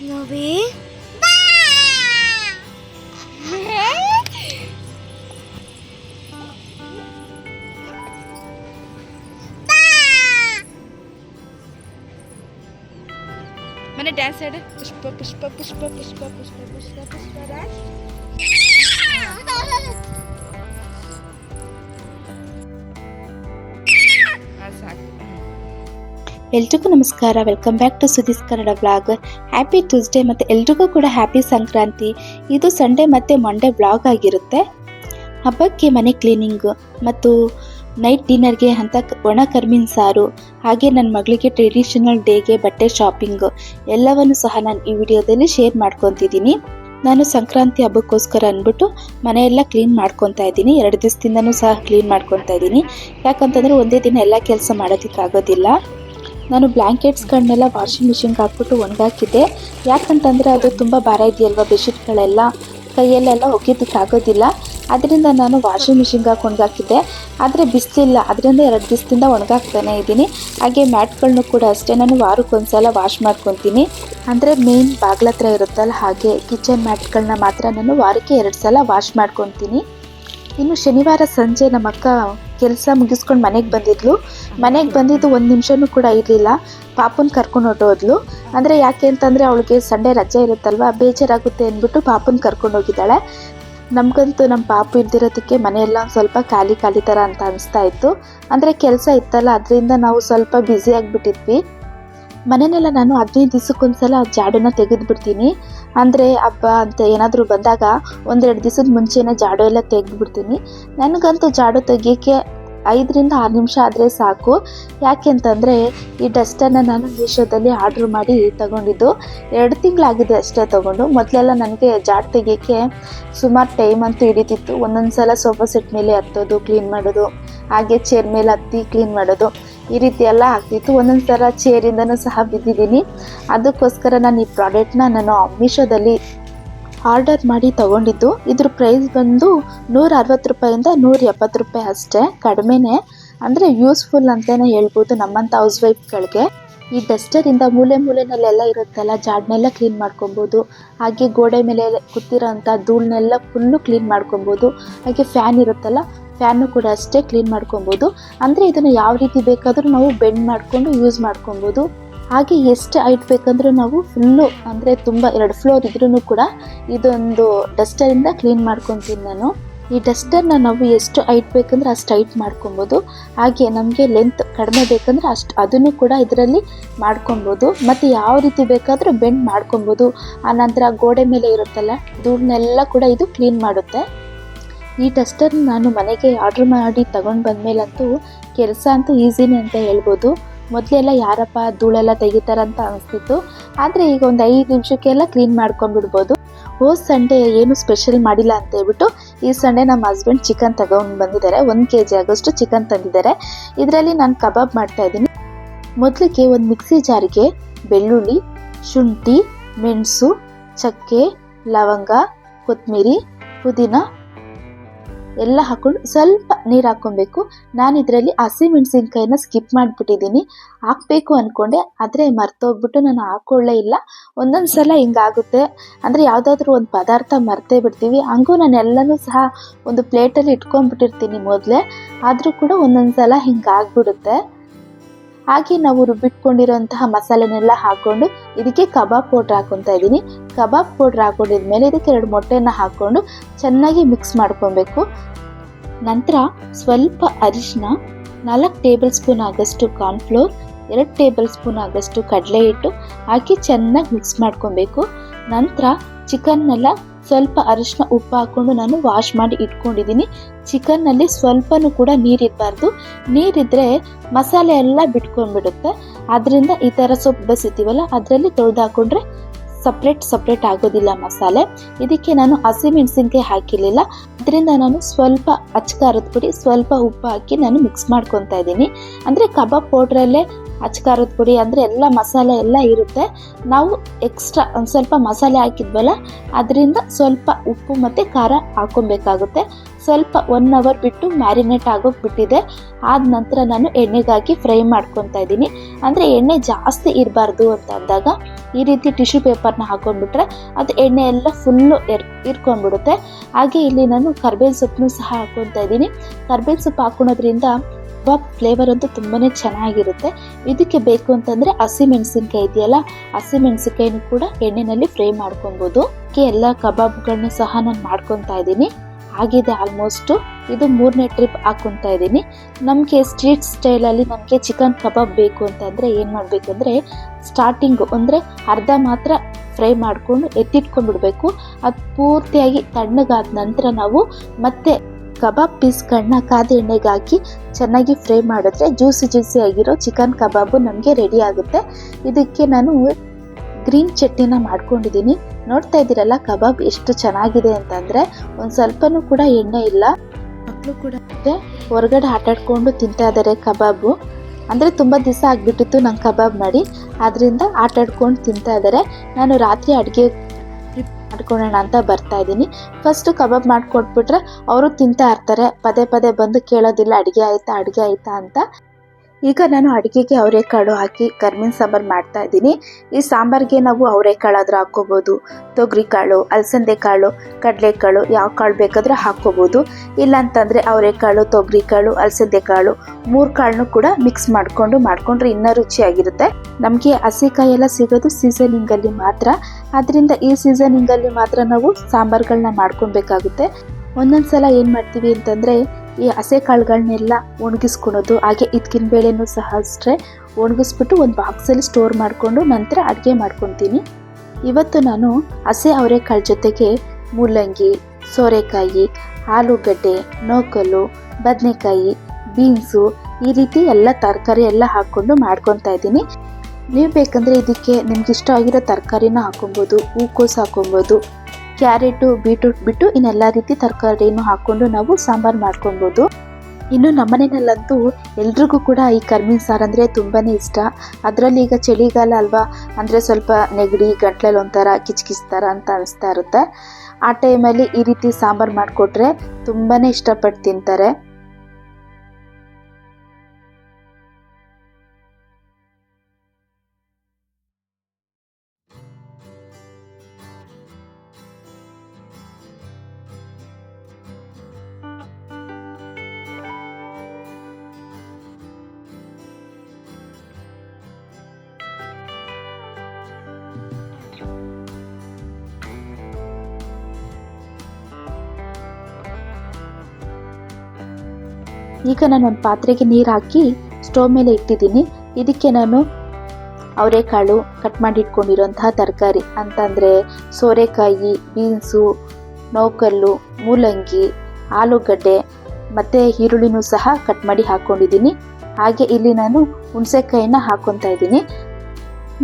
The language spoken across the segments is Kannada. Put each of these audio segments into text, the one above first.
Nobi? Mana dance ada? Puspa, puspa, puspa, puspa, puspa, puspa, puspa, puspa, dance. ಎಲ್ರಿಗೂ ನಮಸ್ಕಾರ. Welcome back to ಸುದೀಸ್ Kannada blog happy Tuesday ಮತ್ತು ಎಲ್ರಿಗೂ ಕೂಡ ಹ್ಯಾಪಿ ಸಂಕ್ರಾಂತಿ. ಇದು ಸಂಡೇ ಮತ್ತು ಮಂಡೇ ಬ್ಲಾಗ್ ಆಗಿರುತ್ತೆ. ಹಬ್ಬಕ್ಕೆ ಮನೆ ಕ್ಲೀನಿಂಗು ಮತ್ತು ನೈಟ್ ಡಿನ್ನರ್ಗೆ ಅಂತ ಒಣ ಕರ್ಮಿನ ಸಾರು, ಹಾಗೆ ನನ್ನ ಮಗಳಿಗೆ ಟ್ರೆಡಿಷನಲ್ ಡೇಗೆ ಬಟ್ಟೆ ಶಾಪಿಂಗು ಎಲ್ಲವನ್ನು ಸಹ ನಾನು ಈ ವಿಡಿಯೋದಲ್ಲಿ ಶೇರ್ ಮಾಡ್ಕೊತಿದ್ದೀನಿ. ನಾನು ಸಂಕ್ರಾಂತಿ ಹಬ್ಬಕ್ಕೋಸ್ಕರ ಅಂದ್ಬಿಟ್ಟು ಮನೆಯೆಲ್ಲ ಕ್ಲೀನ್ ಮಾಡ್ಕೊತಾ ಇದ್ದೀನಿ. ಎರಡು ದಿವಸದಿಂದನೂ ಸಹ ಕ್ಲೀನ್ ಮಾಡ್ಕೊತಾ ಇದ್ದೀನಿ. ಯಾಕಂತಂದರೆ ಒಂದೇ ದಿನ ಎಲ್ಲ ಕೆಲಸ ಮಾಡೋದಕ್ಕಾಗೋದಿಲ್ಲ. ನಾನು ಬ್ಲ್ಯಾಂಕೆಟ್ಸ್ಗಳನ್ನೆಲ್ಲ ವಾಷಿಂಗ್ ಮಿಷಿನ್ಗೆ ಹಾಕ್ಬಿಟ್ಟು ಒಣಗಾಕಿದ್ದೆ. ಯಾಕಂತಂದರೆ ಅದು ತುಂಬ ಭಾರ ಇದೆಯಲ್ವ ಬೆಡ್ಶೀಟ್ಗಳೆಲ್ಲ? ಕೈಯಲ್ಲೆಲ್ಲ ಆಗೋದಿಲ್ಲ. ಅದರಿಂದ ನಾನು ವಾಷಿಂಗ್ ಮಿಷಿನ್ಗೆ ಹಾಕಿ ಒಣಗಾಕಿದ್ದೆ. ಆದರೆ ಬಿಸಿಲಿಲ್ಲ. ಅದರಿಂದ ಎರಡು ದಿವಸದಿಂದ ಒಣಗಾಕ್ತಾನೆ ಇದ್ದೀನಿ. ಹಾಗೆ ಮ್ಯಾಟ್ಗಳನ್ನೂ ಕೂಡ ಅಷ್ಟೇ. ನಾನು ವಾರಕ್ಕೊಂದ್ಸಲ ವಾಶ್ ಮಾಡ್ಕೊತೀನಿ. ಅಂದರೆ ಮೇನ್ ಬಾಗ್ಲ ಹತ್ರ ಇರುತ್ತಲ್ಲ ಹಾಗೆ ಕಿಚನ್ ಮ್ಯಾಟ್ಗಳನ್ನ ಮಾತ್ರ ನಾನು ವಾರಕ್ಕೆ ಎರಡು ಸಲ ವಾಶ್ ಮಾಡ್ಕೊತೀನಿ. ಇನ್ನು ಶನಿವಾರ ಸಂಜೆ ನಮ್ಮ ಅಕ್ಕ ಕೆಲಸ ಮುಗಿಸ್ಕೊಂಡು ಮನೆಗೆ ಬಂದಿದ್ಲು. ಮನೆಗೆ ಬಂದಿದ್ದು ಒಂದು ನಿಮಿಷನೂ ಕೂಡ ಇರಲಿಲ್ಲ. ಪಾಪನ್ ಕರ್ಕೊಂಡು ಹೊರಟೋದ್ಲು. ಅಂದರೆ ಯಾಕೆ ಅಂತಂದರೆ ಅವಳಿಗೆ ಸಂಡೇ ರಜೆ ಇರುತ್ತಲ್ವ, ಬೇಜಾರಾಗುತ್ತೆ ಅಂದ್ಬಿಟ್ಟು ಪಾಪನ್ ಕರ್ಕೊಂಡು ಹೋಗಿದ್ದಾಳೆ. ನಮಗಂತೂ ನಮ್ಮ ಪಾಪು ಇದ್ದಿರೋದಕ್ಕೆ ಮನೆಯೆಲ್ಲ ಒಂದು ಸ್ವಲ್ಪ ಖಾಲಿ ಖಾಲಿ ಥರ ಅಂತ ಅನಿಸ್ತಾ ಇತ್ತು. ಅಂದರೆ ಕೆಲಸ ಇತ್ತಲ್ಲ, ಅದರಿಂದ ನಾವು ಸ್ವಲ್ಪ ಬ್ಯುಸಿ ಆಗಿಬಿಟ್ಟಿದ್ವಿ. ಮನೆನೆಲ್ಲ ನಾನು ಹದಿನೈದು ದಿವಸಕ್ಕೊಂದ್ಸಲ ಜಾಡನ್ನ ತೆಗೆದುಬಿಡ್ತೀನಿ. ಅಂದರೆ ಹಬ್ಬ ಅಂತ ಏನಾದರೂ ಬಂದಾಗ ಒಂದೆರಡು ದಿವಸದ ಮುಂಚೆನೇ ಜಾಡು ಎಲ್ಲ ತೆಗೆದುಬಿಡ್ತೀನಿ. ನನಗಂತೂ ಜಾಡು ತೆಗಿಯೋಕ್ಕೆ ಐದರಿಂದ ಆರು ನಿಮಿಷ ಆದರೆ ಸಾಕು. ಯಾಕೆ ಅಂತಂದರೆ ಈ ಡಸ್ಟನ್ನು ನಾನು ಮೀಶೋದಲ್ಲಿ ಆರ್ಡ್ರ್ ಮಾಡಿ ತಗೊಂಡಿದ್ದು. ಎರಡು ತಿಂಗಳಾಗಿದೆ ಅಷ್ಟೇ ತಗೊಂಡು. ಮೊದಲೆಲ್ಲ ನನಗೆ ಜಾಡ್ ತೆಗಿಯೋಕ್ಕೆ ಸುಮಾರು ಟೈಮ್ ಅಂತೂ ಹಿಡಿತಿತ್ತು. ಒಂದೊಂದು ಸಲ ಸೋಫಾ ಸೆಟ್ ಮೇಲೆ ಹತ್ತೋದು, ಕ್ಲೀನ್ ಮಾಡೋದು, ಹಾಗೆ ಚೇರ್ ಮೇಲೆ ಹತ್ತಿ ಕ್ಲೀನ್ ಮಾಡೋದು. ಈ ರೀತಿ ಎಲ್ಲ ಆಗ್ತಿತ್ತು ಒಂದೊಂದು ಸಲ ಚೇರಿಂದನೂ ಸಹ ಬಿದ್ದಿದ್ದೀನಿ. ಅದಕ್ಕೋಸ್ಕರ ನಾನು ಈ ಪ್ರಾಡಕ್ಟ್ನ ನಾನು ಮೀಶೋದಲ್ಲಿ ಆರ್ಡರ್ ಮಾಡಿ ತಗೊಂಡಿದ್ದು. ಇದ್ರ ಪ್ರೈಸ್ ಬಂದು ನೂರ ಅರವತ್ತು ರೂಪಾಯಿಂದ ನೂರ ಎಪ್ಪತ್ತು ರೂಪಾಯಿ ಅಷ್ಟೇ, ಕಡಿಮೆನೇ. ಅಂದರೆ ಯೂಸ್ಫುಲ್ ಅಂತಲೇ ಹೇಳ್ಬೋದು ನಮ್ಮಂಥ ಹೌಸ್ ವೈಫ್ಗಳಿಗೆ ಈ ಡಸ್ಟರಿಂದ ಮೂಲೆ ಮೂಲೆನಲ್ಲೆಲ್ಲ ಇರುತ್ತಲ್ಲ, ಜಾಡ್ನೆಲ್ಲ ಕ್ಲೀನ್ ಮಾಡ್ಕೊಬೋದು. ಹಾಗೆ ಗೋಡೆ ಮೇಲೆ ಕೂತಿರೋಂಥ ಧೂಳನ್ನೆಲ್ಲ ಫುಲ್ಲು ಕ್ಲೀನ್ ಮಾಡ್ಕೊಬೋದು. ಹಾಗೆ ಫ್ಯಾನ್ ಇರುತ್ತಲ್ಲ ಫ್ಯಾನು ಕೂಡ ಅಷ್ಟೇ ಕ್ಲೀನ್ ಮಾಡ್ಕೊಬೋದು. ಅಂದರೆ ಇದನ್ನು ಯಾವ ರೀತಿ ಬೇಕಾದರೂ ನಾವು ಬೆಂಡ್ ಮಾಡಿಕೊಂಡು ಯೂಸ್ ಮಾಡ್ಕೊಬೋದು. ಹಾಗೆ ಎಷ್ಟು ಹೈಟ್ ಬೇಕಂದ್ರೂ ನಾವು ಫುಲ್ಲು ಅಂದರೆ ತುಂಬ ಎರಡು ಫ್ಲೋರ್ ಇದ್ರೂ ಕೂಡ ಇದೊಂದು ಡಸ್ಟರಿಂದ ಕ್ಲೀನ್ ಮಾಡ್ಕೊತೀನಿ ನಾನು. ಈ ಡಸ್ಟರ್ನ ನಾವು ಎಷ್ಟು ಹೈಟ್ ಬೇಕಂದ್ರೆ ಅಷ್ಟು ಹೈಟ್ ಮಾಡ್ಕೊಬೋದು. ಹಾಗೆ ನಮಗೆ ಲೆಂತ್ ಕಡಿಮೆ ಬೇಕಂದ್ರೆ ಅಷ್ಟು ಅದನ್ನು ಕೂಡ ಇದರಲ್ಲಿ ಮಾಡ್ಕೊಬೋದು. ಮತ್ತು ಯಾವ ರೀತಿ ಬೇಕಾದರೂ ಬೆಂಡ್ ಮಾಡ್ಕೊಬೋದು. ಆನಂತರ ಗೋಡೆ ಮೇಲೆ ಇರುತ್ತಲ್ಲ ಧೂಳನ್ನೆಲ್ಲ ಕೂಡ ಇದು ಕ್ಲೀನ್ ಮಾಡುತ್ತೆ. ಈ ಟಸ್ಟರ್ ನಾನು ಮನೆಗೆ ಆರ್ಡ್ರ್ ಮಾಡಿ ತಗೊಂಡು ಬಂದಮೇಲಂತೂ ಕೆಲಸ ಅಂತೂ ಈಸಿನೇ ಅಂತ ಹೇಳ್ಬೋದು. ಮೊದಲೆಲ್ಲ ಯಾರಪ್ಪ ಧೂಳೆಲ್ಲ ತೆಗಿತಾರಂತ ಅನಿಸ್ತಿತ್ತು. ಆದರೆ ಈಗ ಒಂದು ಐದು ನಿಮಿಷಕ್ಕೆಲ್ಲ ಕ್ಲೀನ್ ಮಾಡ್ಕೊಂಡ್ಬಿಡ್ಬೋದು ಹೋದ ಸಂಡೇ ಏನು ಸ್ಪೆಷಲ್ ಮಾಡಿಲ್ಲ ಅಂತ ಹೇಳ್ಬಿಟ್ಟು ಈ ಸಂಡೇ ನಮ್ಮ ಹಸ್ಬೆಂಡ್ ಚಿಕನ್ ತಗೊಂಡು ಬಂದಿದ್ದಾರೆ. ಒಂದು ಕೆ ಜಿ ಆಗೋಷ್ಟು ಚಿಕನ್ ತಂದಿದ್ದಾರೆ. ಇದರಲ್ಲಿ ನಾನು ಕಬಾಬ್ ಮಾಡ್ತಾ ಇದ್ದೀನಿ. ಮೊದಲಿಗೆ ಒಂದು ಮಿಕ್ಸಿ ಜಾರಿಗೆ ಬೆಳ್ಳುಳ್ಳಿ, ಶುಂಠಿ, ಮೆಣಸು, ಚಕ್ಕೆ, ಲವಂಗ ಕೊತ್ತಂಬರಿ ಪುದೀನ ಎಲ್ಲ ಹಾಕೊಂಡು ಸ್ವಲ್ಪ ನೀರು ಹಾಕೊಬೇಕು ನಾನು ಇದರಲ್ಲಿ ಹಸಿಮೆಣಸಿನ್ಕಾಯಿನ ಸ್ಕಿಪ್ ಮಾಡಿಬಿಟ್ಟಿದ್ದೀನಿ ಹಾಕಬೇಕು ಅಂದ್ಕೊಂಡೆ ಆದರೆ ಮರ್ತೋಗ್ಬಿಟ್ಟು ನಾನು ಹಾಕೊಳ್ಳೇ ಇಲ್ಲ. ಒಂದೊಂದು ಸಲ ಹಿಂಗಾಗುತ್ತೆ. ಅಂದರೆ ಯಾವುದಾದ್ರೂ ಒಂದು ಪದಾರ್ಥ ಮರ್ತೇ ಬಿಡ್ತೀವಿ. ಹಂಗೂ ನಾನು ಎಲ್ಲನೂ ಸಹ ಒಂದು ಪ್ಲೇಟಲ್ಲಿ ಇಟ್ಕೊಂಡ್ಬಿಟ್ಟಿರ್ತೀನಿ ಮೊದಲೇ. ಆದರೂ ಕೂಡ ಒಂದೊಂದು ಸಲ ಹಿಂಗಾಗ್ಬಿಡುತ್ತೆ. ಹಾಗೆ ನಾವು ರುಬ್ಬಿಟ್ಕೊಂಡಿರೋಂತಹ ಮಸಾಲೆನೆಲ್ಲ ಹಾಕ್ಕೊಂಡು ಇದಕ್ಕೆ ಕಬಾಬ್ ಪೌಡ್ರ್ ಹಾಕೊತಾ ಇದ್ದೀನಿ. ಕಬಾಬ್ ಪೌಡ್ರ್ ಹಾಕೊಂಡಿದ್ಮೇಲೆ ಇದಕ್ಕೆ ಎರಡು ಮೊಟ್ಟೆಯನ್ನು ಹಾಕ್ಕೊಂಡು ಚೆನ್ನಾಗಿ ಮಿಕ್ಸ್ ಮಾಡ್ಕೊಬೇಕು. ನಂತರ ಸ್ವಲ್ಪ ಅರಿಶಿನ ನಾಲ್ಕು ಟೇಬಲ್ ಸ್ಪೂನ್ ಆಗಷ್ಟು ಕಾರ್ನ್ಫ್ಲೋರ್, ಎರಡು ಟೇಬಲ್ ಸ್ಪೂನ್ ಆಗಷ್ಟು ಕಡಲೆ ಹಿಟ್ಟು ಹಾಕಿ ಚೆನ್ನಾಗಿ ಮಿಕ್ಸ್ ಮಾಡ್ಕೊಬೇಕು. ನಂತರ ಚಿಕನ್ನೆಲ್ಲ ಸ್ವಲ್ಪ ಅರಿಶಿನ ಉಪ್ಪು ಹಾಕ್ಕೊಂಡು ನಾನು ವಾಶ್ ಮಾಡಿ ಇಟ್ಕೊಂಡಿದ್ದೀನಿ. ಚಿಕನ್ನಲ್ಲಿ ಸ್ವಲ್ಪನೂ ಕೂಡ ನೀರಿರಬಾರ್ದು ನೀರಿದ್ದರೆ ಮಸಾಲೆ ಎಲ್ಲ ಬಿಟ್ಕೊಂಡ್ಬಿಡುತ್ತೆ. ಅದರಿಂದ ಈ ಥರ ಸೊಪ್ಪು ಬಸಿತೀವಲ್ಲ, ಅದರಲ್ಲಿ ತೊಳೆದು ಹಾಕೊಂಡ್ರೆ ಸಪ್ರೇಟ್ ಸಪ್ರೇಟ್ ಆಗೋದಿಲ್ಲ ಮಸಾಲೆ. ಇದಕ್ಕೆ ನಾನು ಹಸಿಮೆಣಸಿನ್ಕಾಯಿ ಹಾಕಿರಲಿಲ್ಲ. ಇದರಿಂದ ನಾನು ಸ್ವಲ್ಪ ಅಚ್ಕಾರದ ಪುಡಿ, ಸ್ವಲ್ಪ ಉಪ್ಪು ಹಾಕಿ ನಾನು ಮಿಕ್ಸ್ ಮಾಡ್ಕೊತಾ ಇದ್ದೀನಿ. ಅಂದರೆ ಕಬಾಬ್ ಪೌಡ್ರಲ್ಲೇ ಅಚ್ಕಾರದ ಪುಡಿ ಅಂದರೆ ಎಲ್ಲ ಮಸಾಲೆ ಎಲ್ಲ ಇರುತ್ತೆ. ನಾವು ಎಕ್ಸ್ಟ್ರಾ ಒಂದು ಸ್ವಲ್ಪ ಮಸಾಲೆ ಹಾಕಿದ್ವಲ್ಲ, ಅದರಿಂದ ಸ್ವಲ್ಪ ಉಪ್ಪು ಮತ್ತು ಖಾರ ಹಾಕೊಬೇಕಾಗುತ್ತೆ. ಸ್ವಲ್ಪ ಒನ್ ಅವರ್ ಬಿಟ್ಟು ಮ್ಯಾರಿನೇಟ್ ಆಗೋಕೆ ಬಿಟ್ಟಿದೆ ಆದ ನಂತರ ನಾನು ಎಣ್ಣೆಗಾಗಿ ಫ್ರೈ ಮಾಡ್ಕೊತಾ ಇದ್ದೀನಿ. ಅಂದರೆ ಎಣ್ಣೆ ಜಾಸ್ತಿ ಇರಬಾರ್ದು ಅಂತ ಅಂದಾಗ ಈ ರೀತಿ ಟಿಶ್ಯೂ ಪೇಪರ್ನ ಹಾಕೊಂಡ್ಬಿಟ್ರೆ ಅದು ಎಣ್ಣೆ ಎಲ್ಲ ಫುಲ್ಲು ಎರ್ ಇರ್ಕೊಂಡ್ಬಿಡುತ್ತೆ. ಹಾಗೆ ಇಲ್ಲಿ ನಾನು ಕರ್ಬೇವಿನ ಸೊಪ್ಪನ್ನು ಸಹ ಹಾಕೊತಾ ಇದ್ದೀನಿ. ಕರ್ಬೇವಿನ ಸೊಪ್ಪು ಹಾಕೊಳೋದ್ರಿಂದ ಕಬಾಬ್ ಫ್ಲೇವರ್ ಅಂತೂ ತುಂಬಾ ಚೆನ್ನಾಗಿರುತ್ತೆ. ಇದಕ್ಕೆ ಬೇಕು ಅಂತಂದರೆ ಹಸಿಮೆಣಸಿನ್ಕಾಯಿ ಇದೆಯಲ್ಲ ಹಸಿಮೆಣಸಿನ್ಕಾಯಿನೂ ಕೂಡ ಎಣ್ಣೆಯಲ್ಲಿ ಫ್ರೈ ಮಾಡ್ಕೊಬೋದು. ಎಲ್ಲ ಕಬಾಬ್ಗಳನ್ನ ಸಹ ನಾನು ಮಾಡ್ಕೊತಾ ಇದ್ದೀನಿ. ಆಗಿದೆ ಆಲ್ಮೋಸ್ಟು ಇದು ಮೂರನೇ ಟ್ರಿಪ್ ಹಾಕ್ಕೊತಾ ಇದ್ದೀನಿ. ನಮಗೆ ಸ್ಟ್ರೀಟ್ ಸ್ಟೈಲಲ್ಲಿ ನಮಗೆ ಚಿಕನ್ ಕಬಾಬ್ ಬೇಕು ಅಂತಂದರೆ ಏನು ಮಾಡಬೇಕಂದ್ರೆ ಸ್ಟಾರ್ಟಿಂಗು ಅಂದರೆ ಅರ್ಧ ಮಾತ್ರ ಫ್ರೈ ಮಾಡಿಕೊಂಡು ಎತ್ತಿಟ್ಕೊಂಡ್ಬಿಡ್ಬೇಕು. ಅದು ಪೂರ್ತಿಯಾಗಿ ತಣ್ಣಗಾದ ನಂತರ ನಾವು ಮತ್ತೆ ಕಬಾಬ್ ಪೀಸ್ಗಳನ್ನ ಕಾದ ಎಣ್ಣೆಗೆ ಹಾಕಿ ಚೆನ್ನಾಗಿ ಫ್ರೈ ಮಾಡಿದ್ರೆ ಜ್ಯೂಸಿ ಜ್ಯೂಸಿ ಆಗಿರೋ ಚಿಕನ್ ಕಬಾಬು ನಮಗೆ ರೆಡಿ ಆಗುತ್ತೆ. ಇದಕ್ಕೆ ನಾನು ಗ್ರೀನ್ ಚಟ್ನಿನ ಮಾಡ್ಕೊಂಡಿದ್ದೀನಿ. ನೋಡ್ತಾ ಇದ್ದೀರಲ್ಲ, ಕಬಾಬ್ ಎಷ್ಟು ಚೆನ್ನಾಗಿದೆ ಅಂತಂದರೆ ಒಂದು ಸ್ವಲ್ಪನೂ ಕೂಡ ಎಣ್ಣೆ ಇಲ್ಲ. ಮಕ್ಕಳು ಕೂಡ ಹೊರಗಡೆ ಆಟಾಡ್ಕೊಂಡು ತಿಂತಾ ಇದ್ದಾರೆ ಕಬಾಬು. ಅಂದರೆ ತುಂಬ ದಿವಸ ಆಗಿಬಿಟ್ಟಿತ್ತು ನಂಗೆ ಕಬಾಬ್ ಮಾಡಿ. ಅದರಿಂದ ಆಟಾಡ್ಕೊಂಡು ತಿಂತಾ ಇದ್ದಾರೆ ನಾನು ರಾತ್ರಿ ಅಡುಗೆ ಮಾಡ್ಕೊಳ್ಳೋಣ ಅಂತ ಬರ್ತಾ ಇದ್ದೀನಿ. ಫಸ್ಟು ಕಬಾಬ್ ಮಾಡಿಕೊಟ್ಬಿಟ್ರೆ ಅವರು ತಿಂತಾ ಇರ್ತಾರೆ. ಪದೇ ಪದೇ ಬಂದು ಕೇಳೋದಿಲ್ಲ, ಅಡುಗೆ ಆಯಿತಾ ಅಡುಗೆ ಆಯಿತಾ ಅಂತ. ಈಗ ನಾನು ಅಡುಗೆಗೆ ಅವರೆಕಾಳು ಹಾಕಿ ಕರ್ಮಿನ ಸಾಂಬಾರು ಮಾಡ್ತಾ ಇದ್ದೀನಿ. ಈ ಸಾಂಬಾರಿಗೆ ನಾವು ಅವರೆಕಾಳಾದ್ರೂ ಹಾಕ್ಕೋಬೋದು. ತೊಗರಿ ಕಾಳು ಅಲಸಂದೆ ಕಾಳು ಕಡಲೆಕಾಳು ಯಾವ ಕಾಳು ಬೇಕಾದರೂ ಹಾಕ್ಕೋಬೋದು. ಇಲ್ಲಾಂತಂದರೆ ಅವರೆಕಾಳು ತೊಗರಿ ಕಾಳು ಅಲಸಂದೆ ಕಾಳು ಮೂರು ಕಾಳನ್ನು ಕೂಡ ಮಿಕ್ಸ್ ಮಾಡಿಕೊಂಡು ಮಾಡಿಕೊಂಡ್ರೆ ಇನ್ನೂ ರುಚಿಯಾಗಿರುತ್ತೆ. ನಮಗೆ ಹಸಿಕಾಯಿ ಎಲ್ಲ ಸಿಗೋದು ಸೀಸನಿಂಗಲ್ಲಿ ಮಾತ್ರ. ಅದರಿಂದ ಈ ಸೀಸನಿಂಗಲ್ಲಿ ಮಾತ್ರ ನಾವು ಸಾಂಬಾರುಗಳನ್ನ ಮಾಡ್ಕೊಬೇಕಾಗುತ್ತೆ. ಒಂದೊಂದು ಸಲ ಏನು ಮಾಡ್ತೀವಿ ಅಂತಂದರೆ ಈ ಹಸೆ ಕಾಳುಗಳನ್ನೆಲ್ಲ ಒಣಗಿಸ್ಕೊಳೋದು, ಹಾಗೆ ಇದಕ್ಕಿನ ಬೇಳೆನೂ ಸಹ ಅಷ್ಟೇ ಒಣಗಿಸ್ಬಿಟ್ಟು ಒಂದು ಬಾಕ್ಸಲ್ಲಿ ಸ್ಟೋರ್ ಮಾಡಿಕೊಂಡು ನಂತರ ಅಡುಗೆ ಮಾಡ್ಕೊತೀನಿ. ಇವತ್ತು ನಾನು ಹಸೆ ಅವರೆಕಾಳು ಜೊತೆಗೆ ಮೂಲಂಗಿ, ಸೋರೆಕಾಯಿ, ಆಲೂಗಡ್ಡೆ ನೋಕಲು ಬದನೆಕಾಯಿ, ಬೀನ್ಸು ಈ ರೀತಿ ಎಲ್ಲ ತರಕಾರಿ ಎಲ್ಲ ಹಾಕ್ಕೊಂಡು ಮಾಡ್ಕೊತಾ ಇದ್ದೀನಿ. ನೀವು ಬೇಕಂದರೆ ಇದಕ್ಕೆ ನಿಮ್ಗೆ ಇಷ್ಟ ಆಗಿರೋ ತರಕಾರಿನ ಹಾಕೊಬೋದು ಹೂಕೋಸು ಹಾಕೊಬೋದು ಕ್ಯಾರೆಟು, ಬೀಟ್ರೂಟ್ ಬಿಟ್ಟು ಇನ್ನೆಲ್ಲ ರೀತಿ ತರಕಾರಿಯನ್ನು ಹಾಕ್ಕೊಂಡು ನಾವು ಸಾಂಬಾರು ಮಾಡ್ಕೊಬೋದು ಇನ್ನು ನಮ್ಮನೆಯಲ್ಲಂತೂ ಎಲ್ರಿಗೂ ಕೂಡ ಈ ಕರ್ಮಿನ ಸಾರು ಅಂದರೆ ತುಂಬಾ ಇಷ್ಟ. ಅದರಲ್ಲಿ ಈಗ ಚಳಿಗಾಲ ಅಲ್ವಾ, ಅಂದರೆ ಸ್ವಲ್ಪ ನೆಗಡಿ ಗಂಟ್ಲಲ್ಲಿ ಒಂಥರ ಕಿಚ್ಕಿಸ್ತಾರ ಅಂತ ಅನಿಸ್ತಾ ಇರುತ್ತೆ. ಆ ಟೈಮಲ್ಲಿ ಈ ರೀತಿ ಸಾಂಬಾರು ಮಾಡಿಕೊಟ್ರೆ ತುಂಬಾ ಇಷ್ಟಪಟ್ಟು ತಿಂತಾರೆ. ಈಗ ನಾನು ಒಂದು ಪಾತ್ರೆಗೆ ನೀರು ಹಾಕಿ ಸ್ಟೋವ್ ಮೇಲೆ ಇಟ್ಟಿದ್ದೀನಿ. ಇದಕ್ಕೆ ನಾನು ಅವರೆಕಾಳು ಕಟ್ ಮಾಡಿ ಇಟ್ಕೊಂಡಿರೋಂತಹ ತರಕಾರಿ. ಅಂತಂದರೆ ಸೋರೆಕಾಯಿ, ಬೀನ್ಸು, ನೌಕಲ್ಲು, ಮೂಲಂಗಿ, ಆಲೂಗಡ್ಡೆ ಮತ್ತು ಈರುಳ್ಳಿನೂ ಸಹ ಕಟ್ ಮಾಡಿ ಹಾಕ್ಕೊಂಡಿದ್ದೀನಿ ಹಾಗೆ ಇಲ್ಲಿ ನಾನು ಹುಣಸೆಕಾಯಿನ ಹಾಕ್ಕೊತಾ ಇದ್ದೀನಿ.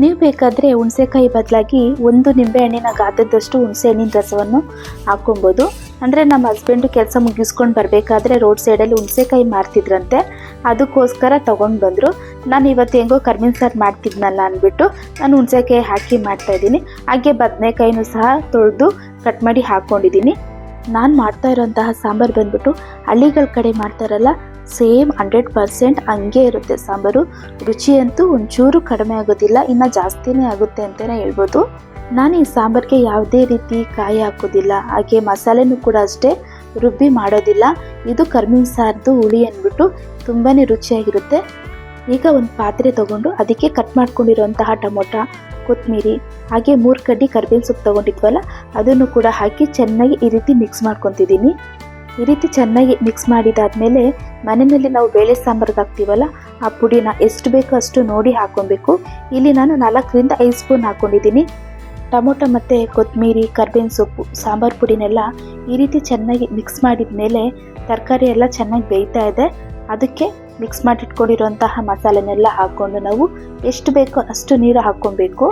ನೀವು ಬೇಕಾದರೆ ಹುಣಸೆಕಾಯಿ ಬದಲಾಗಿ ಒಂದು ನಿಂಬೆಹಣ್ಣಿನ ಗಾತ್ರದಷ್ಟು ಹುಣಸೆಹಣ್ಣಿನ ರಸವನ್ನು ಹಾಕ್ಕೊಬೋದು. ಅಂದರೆ ನಮ್ಮ ಹಸ್ಬೆಂಡು ಕೆಲಸ ಮುಗಿಸ್ಕೊಂಡು ಬರಬೇಕಾದ್ರೆ ರೋಡ್ ಸೈಡಲ್ಲಿ ಹುಣಸೆಕಾಯಿ ಮಾರ್ತಿದ್ರಂತೆ. ಅದಕ್ಕೋಸ್ಕರ ತೊಗೊಂಡು ಬಂದರು. ನಾನು ಇವತ್ತು ಹೆಂಗೋ ಕರ್ಮಿನ್ ಸಾರು ಮಾಡ್ತಿದ್ನಲ್ಲ ಅಂದ್ಬಿಟ್ಟು ನಾನು ಹುಣಸೆಕಾಯಿ ಹಾಕಿ ಮಾಡ್ತಾಯಿದ್ದೀನಿ ಹಾಗೆ ಬದನೆಕಾಯಿನೂ ಸಹ ತೊಳೆದು ಕಟ್ ಮಾಡಿ ಹಾಕ್ಕೊಂಡಿದ್ದೀನಿ ನಾನು ಮಾಡ್ತಾ ಇರೋಂತಹ ಸಾಂಬಾರು ಬಂದ್ಬಿಟ್ಟು ಹಳ್ಳಿಗಳ ಕಡೆ ಮಾಡ್ತಾರಲ್ಲ ಸೇಮ್ ಹಂಡ್ರೆಡ್ ಪರ್ಸೆಂಟ್ ಹಂಗೆ ಇರುತ್ತೆ ಸಾಂಬಾರು. ರುಚಿಯಂತೂ ಒಂಚೂರು ಕಡಿಮೆ ಆಗೋದಿಲ್ಲ, ಇನ್ನು ಜಾಸ್ತಿನೇ ಆಗುತ್ತೆ ಅಂತಲೇ ಹೇಳ್ಬೋದು. ನಾನು ಈ ಸಾಂಬಾರಿಗೆ ಯಾವುದೇ ರೀತಿ ಕಾಯಿ ಹಾಕೋದಿಲ್ಲ, ಹಾಗೆ ಮಸಾಲೆನೂ ಕೂಡ ಅಷ್ಟೇ ರುಬ್ಬಿ ಮಾಡೋದಿಲ್ಲ. ಇದು ಕರ್ಮಿನ ಸಾರ್ದು ಹುಳಿ ಅಂದ್ಬಿಟ್ಟು ತುಂಬಾ ರುಚಿಯಾಗಿರುತ್ತೆ. ಈಗ ಒಂದು ಪಾತ್ರೆ ತೊಗೊಂಡು ಅದಕ್ಕೆ ಕಟ್ ಮಾಡ್ಕೊಂಡಿರುವಂತಹ ಟೊಮೊಟೊ ಕೊತ್ತಂಬರಿ ಹಾಗೆ ಮೂರು ಕಡ್ಡಿ ಕರ್ಬೇವಿನ ಸೊಪ್ಪು ತೊಗೊಂಡಿದ್ವಲ್ಲ, ಅದನ್ನು ಕೂಡ ಹಾಕಿ ಚೆನ್ನಾಗಿ ಈ ರೀತಿ ಮಿಕ್ಸ್ ಮಾಡ್ಕೊತಿದ್ದೀನಿ. ಈ ರೀತಿ ಚೆನ್ನಾಗಿ ಮಿಕ್ಸ್ ಮಾಡಿದಾದ್ಮೇಲೆ ಮನೆಯಲ್ಲಿ ನಾವು ಬೇಳೆ ಸಾಂಬಾರ್ಗೆ ಹಾಕ್ತೀವಲ್ಲ, ಆ ಪುಡಿನ ಎಷ್ಟು ಬೇಕೋ ಅಷ್ಟು ನೋಡಿ ಹಾಕ್ಕೊಬೇಕು. ಇಲ್ಲಿ ನಾನು ನಾಲ್ಕರಿಂದ ಐದು ಸ್ಪೂನ್ ಹಾಕ್ಕೊಂಡಿದ್ದೀನಿ ಟೊಮೊಟೊ ಮತ್ತು ಕೊತ್ತಂಬರಿ ಕರ್ಬೇವಿನ ಸೊಪ್ಪು, ಸಾಂಬಾರು ಪುಡಿನೆಲ್ಲ ಈ ರೀತಿ ಚೆನ್ನಾಗಿ ಮಿಕ್ಸ್ ಮಾಡಿದ ಮೇಲೆ ತರಕಾರಿ ಎಲ್ಲ ಚೆನ್ನಾಗಿ ಬೇಯ್ತಾ ಇದೆ. ಅದಕ್ಕೆ ಮಿಕ್ಸ್ ಮಾಡಿಟ್ಕೊಂಡಿರುವಂತಹ ಮಸಾಲೆನೆಲ್ಲ ಹಾಕ್ಕೊಂಡು ನಾವು ಎಷ್ಟು ಬೇಕೋ ಅಷ್ಟು ನೀರು ಹಾಕ್ಕೊಬೇಕು.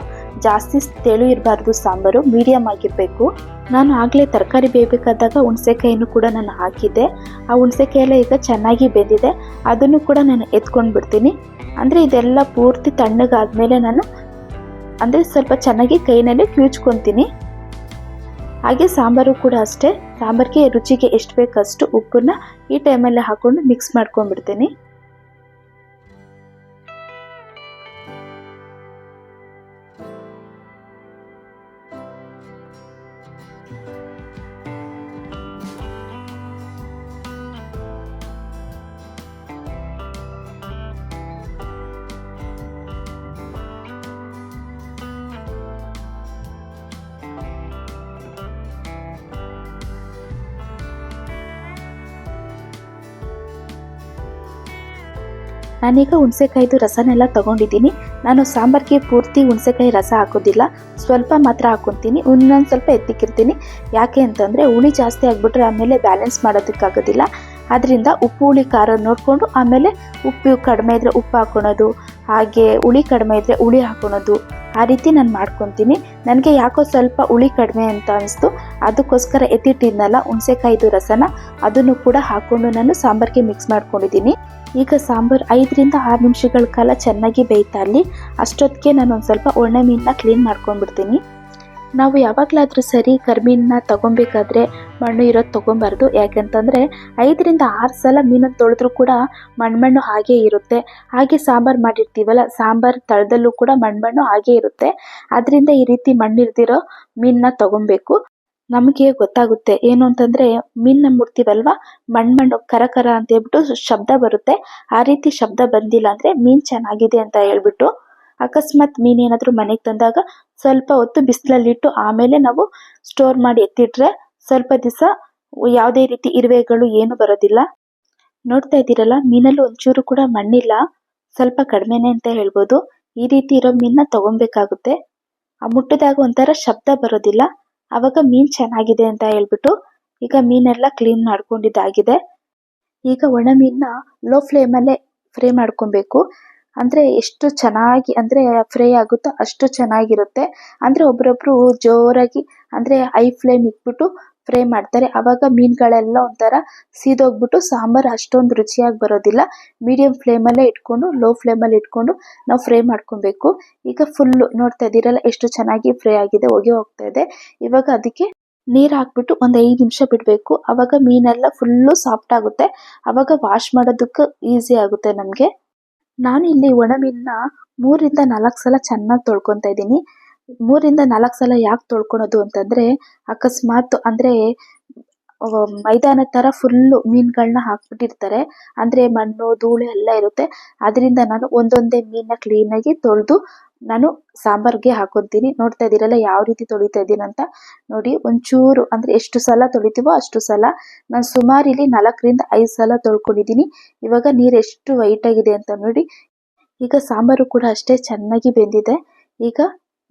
ಜಾಸ್ತಿ ತೆಳು ಇರಬಾರ್ದು ಸಾಂಬಾರು ಮೀಡಿಯಮ್ ಆಗಿರಬೇಕು. ನಾನು ಆಗಲೇ ತರಕಾರಿ ಬೇಯಬೇಕಾದಾಗ ಹುಣಸೆಕಾಯಿನೂ ಕೂಡ ನಾನು ಹಾಕಿದ್ದೆ. ಆ ಹುಣಸೆಕಾಯೆಲ್ಲ ಈಗ ಚೆನ್ನಾಗಿ ಬೆಂದಿದೆ. ಅದನ್ನು ಕೂಡ ನಾನು ಎತ್ಕೊಂಡು ಬಿಡ್ತೀನಿ ಅಂದರೆ ಇದೆಲ್ಲ ಪೂರ್ತಿ ತಣ್ಣಗಾದಮೇಲೆ ನಾನು ಅಂದರೆ ಸ್ವಲ್ಪ ಚೆನ್ನಾಗಿ ಕೈನಲ್ಲಿ ಕ್ಯೂಚ್ಕೊತೀನಿ. ಹಾಗೆ ಸಾಂಬಾರು ಕೂಡ ಅಷ್ಟೇ. ಸಾಂಬಾರಿಗೆ ರುಚಿಗೆ ಎಷ್ಟು ಬೇಕಷ್ಟು ಉಪ್ಪನ್ನ ಈ ಟೈಮಲ್ಲಿ ಹಾಕ್ಕೊಂಡು ಮಿಕ್ಸ್ ಮಾಡ್ಕೊಂಡ್ಬಿಡ್ತೀನಿ. ನಾನೀಗ ಹುಣಸೆಕಾಯ್ದು ರಸನೆಲ್ಲ ತಗೊಂಡಿದ್ದೀನಿ. ನಾನು ಸಾಂಬಾರಿಗೆ ಪೂರ್ತಿ ಹುಣಸೆಕಾಯಿ ರಸ ಹಾಕೋದಿಲ್ಲ. ಸ್ವಲ್ಪ ಮಾತ್ರ ಹಾಕೊತೀನಿ. ಇನ್ನೊಂದು ಸ್ವಲ್ಪ ಎತ್ತಿಕ್ಕಿರ್ತೀನಿ. ಯಾಕೆ ಅಂತಂದರೆ ಹುಳಿ ಜಾಸ್ತಿ ಆಗಿಬಿಟ್ರೆ ಆಮೇಲೆ ಬ್ಯಾಲೆನ್ಸ್ ಮಾಡೋದಕ್ಕಾಗೋದಿಲ್ಲ. ಅದರಿಂದ ಉಪ್ಪು, ಹುಳಿ, ಖಾರ ನೋಡಿಕೊಂಡು ಆಮೇಲೆ ಉಪ್ಪು ಕಡಿಮೆ ಇದ್ದರೆ ಉಪ್ಪು ಹಾಕೊಳೋದು, ಹಾಗೆ ಹುಳಿ ಕಡಿಮೆ ಇದ್ದರೆ ಹುಳಿ ಹಾಕೊಳೋದು. ಆ ರೀತಿ ನಾನು ಮಾಡ್ಕೊತೀನಿ. ನನಗೆ ಯಾಕೋ ಸ್ವಲ್ಪ ಹುಳಿ ಕಡಿಮೆ ಅಂತ ಅನಿಸ್ತು. ಅದಕ್ಕೋಸ್ಕರ ಎತ್ತಿಟ್ಟಿದ್ನಲ್ಲ, ಹುಣಸೆಕಾಯ್ದು ರಸನ, ಅದನ್ನು ಕೂಡ ಹಾಕ್ಕೊಂಡು ನಾನು ಸಾಂಬಾರಿಗೆ ಮಿಕ್ಸ್ ಮಾಡ್ಕೊಂಡಿದ್ದೀನಿ. ಈಗ ಸಾಂಬಾರು ಐದರಿಂದ ಆರು ನಿಮಿಷಗಳ ಕಾಲ ಚೆನ್ನಾಗಿ ಬೇಯ್ತಾ ಅಲ್ಲಿ ಅಷ್ಟೊತ್ತಿಗೆ ನಾನು ಒಂದು ಸ್ವಲ್ಪ ಒಣ ಮೀನನ್ನ ಕ್ಲೀನ್ ಮಾಡ್ಕೊಂಡ್ಬಿಡ್ತೀನಿ. ನಾವು ಯಾವಾಗಲಾದರೂ ಸರಿ ಕರ್ಮೀನ ತಗೊಬೇಕಾದ್ರೆ ಮಣ್ಣು ಇರೋದು ತೊಗೊಬಾರ್ದು. ಯಾಕಂತಂದರೆ ಐದರಿಂದ ಆರು ಸಲ ಮೀನನ್ನು ತೊಳೆದ್ರೂ ಕೂಡ ಮಣ್ಮಣ್ಣು ಮಣ್ಣು ಹಾಗೇ ಇರುತ್ತೆ. ಹಾಗೆ ಸಾಂಬಾರು ಮಾಡಿರ್ತೀವಲ್ಲ, ಸಾಂಬಾರು ತಳದಲ್ಲೂ ಕೂಡ ಮಣ್ಮಣ್ಣು ಮಣ್ಣು ಹಾಗೇ ಇರುತ್ತೆ. ಅದರಿಂದ ಈ ರೀತಿ ಮಣ್ಣಿರ್ದಿರೋ ಮೀನನ್ನ ತಗೊಬೇಕು. ನಮಗೆ ಗೊತ್ತಾಗುತ್ತೆ. ಏನು ಅಂತಂದ್ರೆ, ಮೀನ್ನ ಮುಡ್ತೀವಲ್ವ ಮಣ್ಣು ಮಣ್ಣು ಕರ ಕರ ಅಂತ ಹೇಳ್ಬಿಟ್ಟು ಶಬ್ದ ಬರುತ್ತೆ. ಆ ರೀತಿ ಶಬ್ದ ಬಂದಿಲ್ಲ ಅಂದ್ರೆ ಮೀನ್ ಚೆನ್ನಾಗಿದೆ ಅಂತ ಹೇಳ್ಬಿಟ್ಟು, ಅಕಸ್ಮಾತ್ ಮೀನ್ ಏನಾದ್ರು ಮನೆಗೆ ತಂದಾಗ ಸ್ವಲ್ಪ ಹೊತ್ತು ಬಿಸಿಲಲ್ಲಿಟ್ಟು ಆಮೇಲೆ ನಾವು ಸ್ಟೋರ್ ಮಾಡಿ ಎತ್ತಿಟ್ರೆ ಸ್ವಲ್ಪ ದಿವಸ ಯಾವುದೇ ರೀತಿ ಇರುವೆಗಳು ಏನು ಬರೋದಿಲ್ಲ. ನೋಡ್ತಾ ಇದ್ದೀರಲ್ಲ, ಮೀನಲ್ಲೂ ಒಂಚೂರು ಕೂಡ ಮಣ್ಣಿಲ್ಲ. ಸ್ವಲ್ಪ ಕಡಿಮೆನೆ ಅಂತ ಹೇಳ್ಬೋದು. ಈ ರೀತಿ ಇರೋ ಮೀನ್ನ ತಗೊಬೇಕಾಗುತ್ತೆ ಆ ಮುಟ್ಟಿದಾಗ ಒಂಥರ ಶಬ್ದ ಬರೋದಿಲ್ಲ. ಅವಾಗ ಮೀನ್ ಚೆನ್ನಾಗಿದೆ ಅಂತ ಹೇಳ್ಬಿಟ್ಟು ಈಗ ಮೀನೆಲ್ಲ ಕ್ಲೀನ್ ಮಾಡ್ಕೊಂಡಿದ್ದಾಗಿದೆ. ಈಗ ಒಣ ಮೀನ್ನ ಲೋ ಫ್ಲೇಮಲ್ಲೇ ಫ್ರೈ ಮಾಡ್ಕೊಬೇಕು. ಅಂದ್ರೆ ಎಷ್ಟು ಚೆನ್ನಾಗಿ, ಅಂದ್ರೆ ಫ್ರೈ ಆಗುತ್ತೋ ಅಷ್ಟು ಚೆನ್ನಾಗಿರುತ್ತೆ. ಅಂದ್ರೆ ಒಬ್ರೊಬ್ರು ಜೋರಾಗಿ, ಅಂದ್ರೆ ಹೈ ಫ್ಲೇಮ್ ಇಟ್ಬಿಟ್ಟು ಫ್ರೈ ಮಾಡ್ತಾರೆ. ಅವಾಗ ಮೀನುಗಳೆಲ್ಲ ಒಂಥರ ಸೀದೋಗ್ಬಿಟ್ಟು ಸಾಂಬಾರು ಅಷ್ಟೊಂದು ರುಚಿಯಾಗಿ ಬರೋದಿಲ್ಲ. ಮೀಡಿಯಮ್ ಫ್ಲೇಮಲ್ಲೇ ಇಟ್ಕೊಂಡು, ಲೋ ಫ್ಲೇಮಲ್ಲಿ ಇಟ್ಕೊಂಡು ನಾವು ಫ್ರೈ ಮಾಡ್ಕೊಬೇಕು. ಈಗ ಫುಲ್ಲು ನೋಡ್ತಾ ಇದ್ದೀರಲ್ಲ, ಎಷ್ಟು ಚೆನ್ನಾಗಿ ಫ್ರೈ ಆಗಿದೆ ಹೋಗಿ ಹೋಗ್ತಾ ಇದೆ. ಇವಾಗ ಅದಕ್ಕೆ ನೀರು ಹಾಕ್ಬಿಟ್ಟು ಒಂದು ಐದು ನಿಮಿಷ ಬಿಡಬೇಕು. ಆವಾಗ ಮೀನೆಲ್ಲ ಫುಲ್ಲು ಸಾಫ್ಟ್ ಆಗುತ್ತೆ. ಅವಾಗ ವಾಶ್ ಮಾಡೋದಕ್ಕೆ ಈಸಿ ಆಗುತ್ತೆ ನಮಗೆ. ನಾನು ಇಲ್ಲಿ ಒಣ ಮೀನನ್ನ ಮೂರಿಂದ ನಾಲ್ಕು ಸಲ ಚೆನ್ನಾಗಿ ತೊಳ್ಕೊತಾ ಇದ್ದೀನಿ. ಮೂರಿಂದ ನಾಲ್ಕು ಸಲ ಯಾಕೆ ತೊಳ್ಕೊಳೋದು ಅಂತಂದ್ರೆ ಅಕಸ್ಮಾತ್ ಅಂದ್ರೆ ಮೈದಾನ ತರ ಫುಲ್ಲು ಮೀನುಗಳನ್ನ ಹಾಕ್ಬಿಟ್ಟಿರ್ತಾರೆ. ಅಂದ್ರೆ ಮಣ್ಣು, ಧೂಳು ಎಲ್ಲ ಇರುತ್ತೆ. ಅದರಿಂದ ನಾನು ಒಂದೊಂದೇ ಮೀನನ್ನ ಕ್ಲೀನಾಗಿ ತೊಳೆದು ನಾನು ಸಾಂಬಾರ್ಗೆ ಹಾಕೊತೀನಿ. ನೋಡ್ತಾ ಇದ್ದೀರಲ್ಲ ಯಾವ ರೀತಿ ತೊಳಿತಾ ಇದ್ದೀನಿ ಅಂತ. ನೋಡಿ, ಒಂಚೂರು ಅಂದ್ರೆ ಎಷ್ಟು ಸಲ ತೊಳಿತೀವೋ ಅಷ್ಟು ಸಲ. ನಾನು ಸುಮಾರು ಇಲ್ಲಿ ನಾಲ್ಕರಿಂದ ಐದು ಸಲ ತೊಳ್ಕೊಂಡಿದ್ದೀನಿ. ಇವಾಗ ನೀರು ಎಷ್ಟು ವೈಟ್ ಆಗಿದೆ ಅಂತ ನೋಡಿ. ಈಗ ಸಾಂಬಾರು ಕೂಡ ಅಷ್ಟೇ ಚೆನ್ನಾಗಿ ಬೆಂದಿದೆ. ಈಗ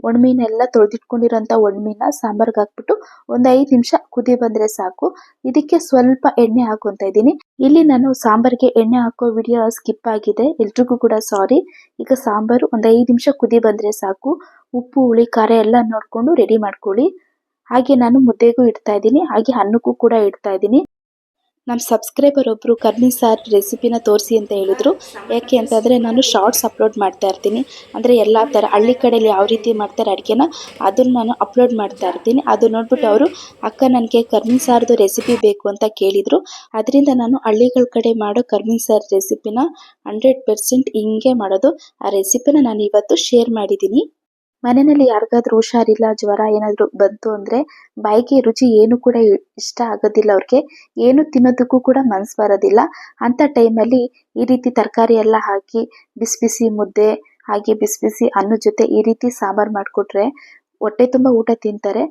ಒಣಮೀನೆಲ್ಲ ತೊಳೆದಿಟ್ಕೊಂಡಿರೋಂಥ ಒಣಮೀನ ಸಾಂಬಾರ್ಗೆ ಹಾಕ್ಬಿಟ್ಟು ಒಂದು ಐದು ನಿಮಿಷ ಕುದಿ ಬಂದ್ರೆ ಸಾಕು. ಇದಕ್ಕೆ ಸ್ವಲ್ಪ ಎಣ್ಣೆ ಹಾಕೊಂತ ಇದ್ದೀನಿ. ಇಲ್ಲಿ ನಾನು ಸಾಂಬಾರ್ಗೆ ಎಣ್ಣೆ ಹಾಕೋ ವಿಡಿಯೋ ಸ್ಕಿಪ್ ಆಗಿದೆ. ಎಲ್ರಿಗೂ ಕೂಡ ಸಾರಿ. ಈಗ ಸಾಂಬಾರು ಒಂದು ಐದು ನಿಮಿಷ ಕುದಿ ಬಂದ್ರೆ ಸಾಕು. ಉಪ್ಪು, ಹುಳಿ, ಖಾರ ಎಲ್ಲ ನೋಡ್ಕೊಂಡು ರೆಡಿ ಮಾಡ್ಕೊಳ್ಳಿ. ಹಾಗೆ ನಾನು ಮುದ್ದೆಗೂ ಇಡ್ತಾ ಇದ್ದೀನಿ. ಹಾಗೆ ಅನ್ನಕ್ಕೂ ಕೂಡ ಇಡ್ತಾ ಇದ್ದೀನಿ. ನಮ್ಮ ಸಬ್ಸ್ಕ್ರೈಬರ್ ಒಬ್ಬರು ಕರ್ನಿ ಸಾರ್ ರೆಸಿಪಿನ ತೋರಿಸಿ ಅಂತ ಹೇಳಿದ್ರು. ಯಾಕೆ ಅಂತಂದರೆ ನಾನು ಶಾರ್ಟ್ಸ್ ಅಪ್ಲೋಡ್ ಮಾಡ್ತಾ ಇರ್ತೀನಿ. ಅಂದರೆ ಎಲ್ಲ ಥರ ಹಳ್ಳಿ ಕಡೆಯಲ್ಲಿ ಯಾವ ರೀತಿ ಮಾಡ್ತಾರೆ ಅಡುಗೆನ ಅದನ್ನು ನಾನು ಅಪ್ಲೋಡ್ ಮಾಡ್ತಾ ಇರ್ತೀನಿ. ಅದು ನೋಡ್ಬಿಟ್ಟು ಅವರು, ಅಕ್ಕ, ನನಗೆ ಕರ್ನಿ ಸಾರ್ದು ರೆಸಿಪಿ ಬೇಕು ಅಂತ ಕೇಳಿದರು. ಅದರಿಂದ ನಾನು ಹಳ್ಳಿಗಳ ಕಡೆ ಮಾಡೋ ಕರ್ನಿ ಸಾರ್ ರೆಸಿಪಿನ ಹಂಡ್ರೆಡ್ ಪರ್ಸೆಂಟ್ ಹಿಂಗೆ ಮಾಡೋದು. ಆ ರೆಸಿಪಿನ ನಾನು ಇವತ್ತು ಶೇರ್ ಮಾಡಿದ್ದೀನಿ. ಮನೆಯಲ್ಲಿ ಯಾರಿಗಾದ್ರೂ ಹುಷಾರಿಲ್ಲ, ಜ್ವರ ಏನಾದರೂ ಬಂತು ಅಂದರೆ ಬಾಯಿಗೆ ರುಚಿ ಏನು ಕೂಡ ಇಷ್ಟ ಆಗೋದಿಲ್ಲ ಅವ್ರಿಗೆ. ಏನು ತಿನ್ನೋದಕ್ಕೂ ಕೂಡ ಮನ್ಸು ಬರೋದಿಲ್ಲ. ಅಂಥ ಟೈಮಲ್ಲಿ ಈ ರೀತಿ ತರಕಾರಿ ಎಲ್ಲ ಹಾಕಿ ಬಿಸಿ ಬಿಸಿ ಮುದ್ದೆ, ಹಾಗೆ ಬಿಸಿ ಬಿಸಿ ಅನ್ನದ ಜೊತೆ ಈ ರೀತಿ ಸಾಂಬಾರು ಮಾಡಿಕೊಟ್ರೆ ಹೊಟ್ಟೆ ತುಂಬ ಊಟ ತಿಂತಾರೆ.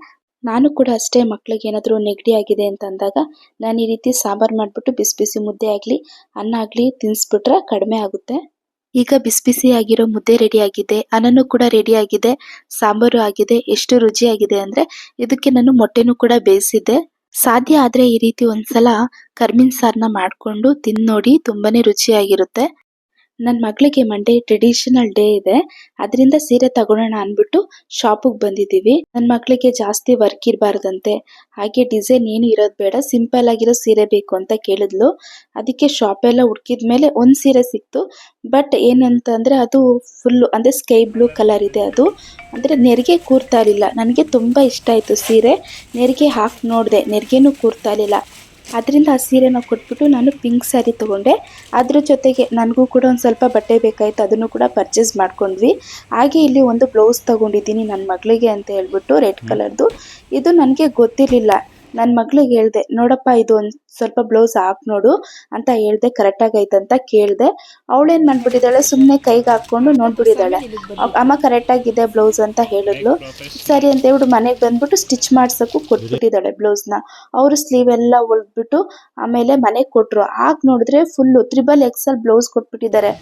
ನಾನು ಕೂಡ ಅಷ್ಟೇ ಮಕ್ಕಳಿಗೆ ಏನಾದರೂ ನೆಗಡಿ ಆಗಿದೆ ಅಂತ ಅಂದಾಗ ನಾನು ಈ ರೀತಿ ಸಾಂಬಾರು ಮಾಡಿಬಿಟ್ಟು ಬಿಸಿ ಬಿಸಿ ಮುದ್ದೆ ಆಗಲಿ, ಅನ್ನ ಆಗಲಿ ತಿನ್ನಿಸ್ಬಿಟ್ರೆ ಕಡಿಮೆ ಆಗುತ್ತೆ. ಈಗ ಬಿಸಿ ಬಿಸಿ ಆಗಿರೋ ಮುದ್ದೆ ರೆಡಿ ಆಗಿದೆ ಅನ್ನನೂ ಕೂಡ ರೆಡಿ ಆಗಿದೆ ಸಾಂಬಾರು ಆಗಿದೆ, ಎಷ್ಟು ರುಚಿಯಾಗಿದೆ ಅಂದ್ರೆ ಇದಕ್ಕೆ ನಾನು ಮೊಟ್ಟೆನೂ ಕೂಡ ಬೇಯಿಸಿದ್ದೆ. ಸಾಧ್ಯ ಆದ್ರೆ ಈ ರೀತಿ ಒಂದ್ಸಲ ಕರ್ಮಿನ್ ಸಾರ್ನ ಮಾಡ್ಕೊಂಡು ತಿಂದ್ ನೋಡಿ ತುಂಬಾನೇ ರುಚಿಯಾಗಿರುತ್ತೆ. ನನ್ನ ಮಗಳಿಗೆ ಮಂಡೇ ಟ್ರೆಡಿಷನಲ್ ಡೇ ಇದೆ. ಅದರಿಂದ ಸೀರೆ ತಗೊಳ್ಳೋಣ ಅಂದ್ಬಿಟ್ಟು ಶಾಪಿಗೆ ಬಂದಿದ್ದೀವಿ. ನನ್ನ ಮಗಳಿಗೆ ಜಾಸ್ತಿ ವರ್ಕ್ ಇರಬಾರ್ದಂತೆ. ಹಾಗೆ ಡಿಸೈನ್ ಏನು ಇರೋದು ಬೇಡ. ಸಿಂಪಲ್ ಆಗಿರೋ ಸೀರೆ ಬೇಕು ಅಂತ ಕೇಳಿದ್ಲು. ಅದಕ್ಕೆ ಶಾಪ್ ಎಲ್ಲ ಹುಡುಕಿದ ಮೇಲೆ ಒಂದು ಸೀರೆ ಸಿಕ್ತು. ಬಟ್ ಏನಂತಂದ್ರೆ ಅದು ಫುಲ್ ಅಂದ್ರೆ ಸ್ಕೈ ಬ್ಲೂ ಕಲರ್ ಇದೆ ಅದು. ಅಂದ್ರೆ ನೆರಿಗೆ ಕೂರ್ತಾ ಇರಲಿಲ್ಲ. ನನಗೆ ತುಂಬಾ ಇಷ್ಟ ಆಯಿತು ಸೀರೆ. ನೆರಿಗೆ ಹಾಕಿ ನೋಡಿದೆ. ನೆರಿಗೆನೂ ಕೂರ್ತಾ ಇರಲಿಲ್ಲ. ಅದರಿಂದ ಆ ಸೀರೆನ ಕೊಟ್ಬಿಟ್ಟು ನಾನು ಪಿಂಕ್ ಸ್ಯಾರಿ ತೊಗೊಂಡೆ. ಅದ್ರ ಜೊತೆಗೆ ನನಗೂ ಕೂಡ ಒಂದು ಸ್ವಲ್ಪ ಬಟ್ಟೆ ಬೇಕಾಯಿತು ಅದನ್ನು ಕೂಡ ಪರ್ಚೇಸ್ ಮಾಡ್ಕೊಂಡ್ವಿ. ಹಾಗೆ ಇಲ್ಲಿ ಒಂದು ಬ್ಲೌಸ್ ತಗೊಂಡಿದ್ದೀನಿ ನನ್ನ ಮಗಳಿಗೆ ಅಂತ ಹೇಳ್ಬಿಟ್ಟು ರೆಡ್ ಕಲರ್ದು ಇದು ನನಗೆ ಗೊತ್ತಿರಲಿಲ್ಲ. ನನ್ನ ಮಗಳಿಗೆ ಹೇಳ್ದೆ, ನೋಡಪ್ಪ ಇದು ಒಂದು ಸ್ವಲ್ಪ ಬ್ಲೌಸ್ ಹಾಕ್ ನೋಡು ಅಂತ ಹೇಳ್ದೆ ಕರೆಕ್ಟಾಗಿ ಅಂತ ಕೇಳಿದೆ. ಅವಳೇನು ಮಾಡ್ಬಿಟ್ಟಿದ್ದಾಳೆ ಸುಮ್ಮನೆ ಕೈಗೆ ಹಾಕ್ಕೊಂಡು ನೋಡ್ಬಿಟ್ಟಿದ್ದಾಳೆ ಅಮ್ಮ ಕರೆಕ್ಟಾಗಿದೆ ಬ್ಲೌಸ್ ಅಂತ ಹೇಳಿದ್ಲು. ಸರಿ ಅಂತ ಹೇಳ್ಬಿಟ್ಟು ಮನೆಗೆ ಬಂದ್ಬಿಟ್ಟು ಸ್ಟಿಚ್ ಮಾಡ್ಸೋಕ್ಕೂ ಕೊಟ್ಬಿಟ್ಟಿದ್ದಾಳೆ ಬ್ಲೌಸ್ನ. ಅವರು ಸ್ಲೀವ್ ಎಲ್ಲ ಹೊಲ್ದ್ಬಿಟ್ಟು ಆಮೇಲೆ ಮನೆಗೆ ಕೊಟ್ಟರು ಹಾಕ್ ನೋಡಿದ್ರೆ ಫುಲ್ಲು ತ್ರಿಬಲ್ ಎಕ್ಸಲ್ ಬ್ಲೌಸ್ ಕೊಟ್ಬಿಟ್ಟಿದ್ದಾರೆ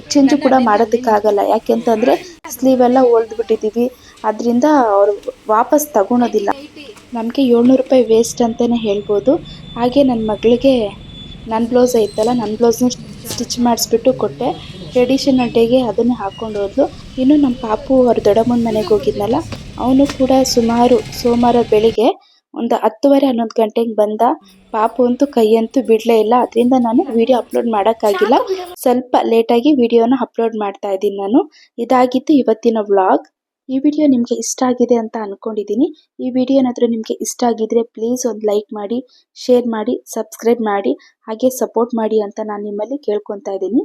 ಎಕ್ಸ್ಚೇಂಜು ಕೂಡ ಮಾಡೋದಕ್ಕಾಗಲ್ಲ. ಯಾಕೆಂತಂದರೆ ಸ್ಲೀವ್ ಎಲ್ಲ ಹೊಲ್ದ್ಬಿಟ್ಟಿದ್ದೀವಿ ಅದರಿಂದ ಅವರು ವಾಪಸ್ ತಗೊಳೋದಿಲ್ಲ. ನಮಗೆ ಏಳ್ನೂರು ರೂಪಾಯಿ ವೇಸ್ಟ್ ಅಂತಲೇ ಹೇಳ್ಬೋದು. ಹಾಗೆ ನನ್ನ ಮಗಳಿಗೆ ನನ್ನ ಬ್ಲೌಸ್ ಐತಲ್ಲ ನನ್ನ ಬ್ಲೌಸ್ನ ಸ್ಟಿಚ್ ಮಾಡಿಸ್ಬಿಟ್ಟು ಕೊಟ್ಟೆ. ಟ್ರೆಡಿಷನಲ್ ಡೇಗೆ ಅದನ್ನು ಹಾಕ್ಕೊಂಡು ಹೋದ್ಲು. ಇನ್ನು ನಮ್ಮ ಪಾಪು ಅವ್ರ ದೊಡ್ಡಮ್ಮನ ಮನೆಗೆ ಹೋಗಿದ್ನಲ್ಲ, ಅವನು ಕೂಡ ಸುಮಾರು ಸೋಮವಾರ ಬೆಳಿಗ್ಗೆ ಒಂದು ಹತ್ತುವರೆ ಹನ್ನೊಂದು ಗಂಟೆಗೆ ಬಂದ. ಪಾಪು ಅಂತೂ ಕೈಯಂತೂ ಬಿಡಲೇ ಇಲ್ಲ, ಅದರಿಂದ ನಾನು ವಿಡಿಯೋ ಅಪ್ಲೋಡ್ ಮಾಡೋಕ್ಕಾಗಿಲ್ಲ. ಸ್ವಲ್ಪ ಲೇಟಾಗಿ ವಿಡಿಯೋನ ಅಪ್ಲೋಡ್ ಮಾಡ್ತಾ ಇದ್ದೀನಿ ನಾನು. ಇದಾಗಿತ್ತು ಇವತ್ತಿನ ವ್ಲಾಗ್ ಈ ವಿಡಿಯೋ ನಿಮಗೆ ಇಷ್ಟ ಆಗಿದೆ ಅಂತ ಅಂದ್ಕೊಂಡಿದ್ದೀನಿ ಈ ವಿಡಿಯೋ ಏನಾದರೂ ನಿಮಗೆ ಇಷ್ಟ ಆಗಿದ್ರೆ ಪ್ಲೀಸ್ ಒಂದು ಲೈಕ್ ಮಾಡಿ ಶೇರ್ ಮಾಡಿ ಸಬ್ಸ್ಕ್ರೈಬ್ ಮಾಡಿ, ಹಾಗೆ ಸಪೋರ್ಟ್ ಮಾಡಿ ಅಂತ ನಾನು ನಿಮ್ಮಲ್ಲಿ ಕೇಳ್ಕೊತಾ ಇದ್ದೀನಿ.